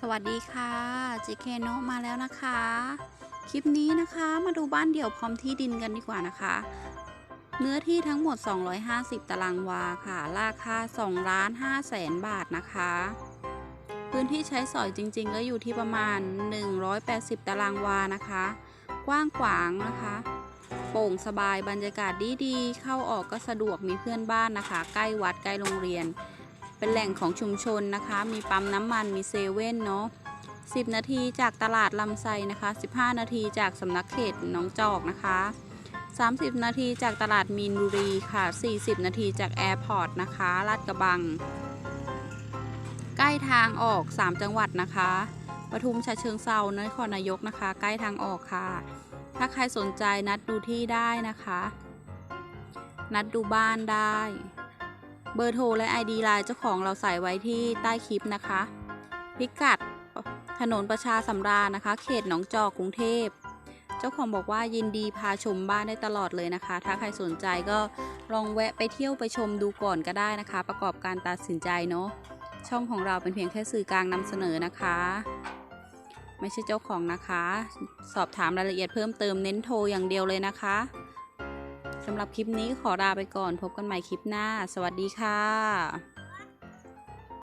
สวัสดีค่ะเจเคโนมาแล้วนะคะ คลิปนี้นะคะมาดูบ้านเดี่ยวพร้อมที่ดินกันดีกว่านะคะ เนื้อที่ทั้งหมด 250 ตารางวาค่ะ ราคา2ล้าน5แสนบาทนะคะ พื้นที่ใช้สอยจริง ๆ ก็อยู่ที่ประมาณ 180 ตารางวานะคะ กว้างขวางนะคะ โปร่งสบายบรรยากาศดีๆ เข้าออกก็สะดวกมีเพื่อนบ้านนะคะ ใกล้วัดใกล้โรงเรียน เป็นแหล่งของชุมชนนะคะ มีปั๊มน้ำมันมีเซเว่นเนาะ10 นาทีจากตลาดลำไส้นะคะ 15 นาทีจากสำนักเขตหนองจอกนะคะ 30 นาทีจากตลาดมีนบุรีค่ะ 40 นาทีจากแอร์พอร์ตนะคะลาดกระบัง ใกล้ทางออก 3 จังหวัดนะคะปทุมฉะเชิงเซานครนายกนะคะ ใกล้ทางออกค่ะ ถ้าใครสนใจนัดดูที่ได้นะคะ นัดดูบ้านได้ เบอร์โทรและ ID ไลน์เจ้าของเราใส่ไว้ที่ใต้คลิปนะคะ พิกัดถนนประชาสำราญนะคะ เขตหนองจอกกรุงเทพ เจ้าของบอกว่ายินดีพาชมบ้านได้ตลอดเลยนะคะ ถ้าใครสนใจก็ลองแวะไปเที่ยวไปชมดูก่อนก็ได้นะคะ ประกอบการตัดสินใจเนาะช่องของเราเป็นเพียงแค่สื่อกลางนำเสนอนะคะ ไม่ใช่เจ้าของนะคะ สอบถามรายละเอียดเพิ่มเติมเน้นโทรอย่างเดียวเลยนะคะ สำหรับคลิปนี้ขอลาไปก่อน พบกันใหม่คลิปหน้า สวัสดีค่ะ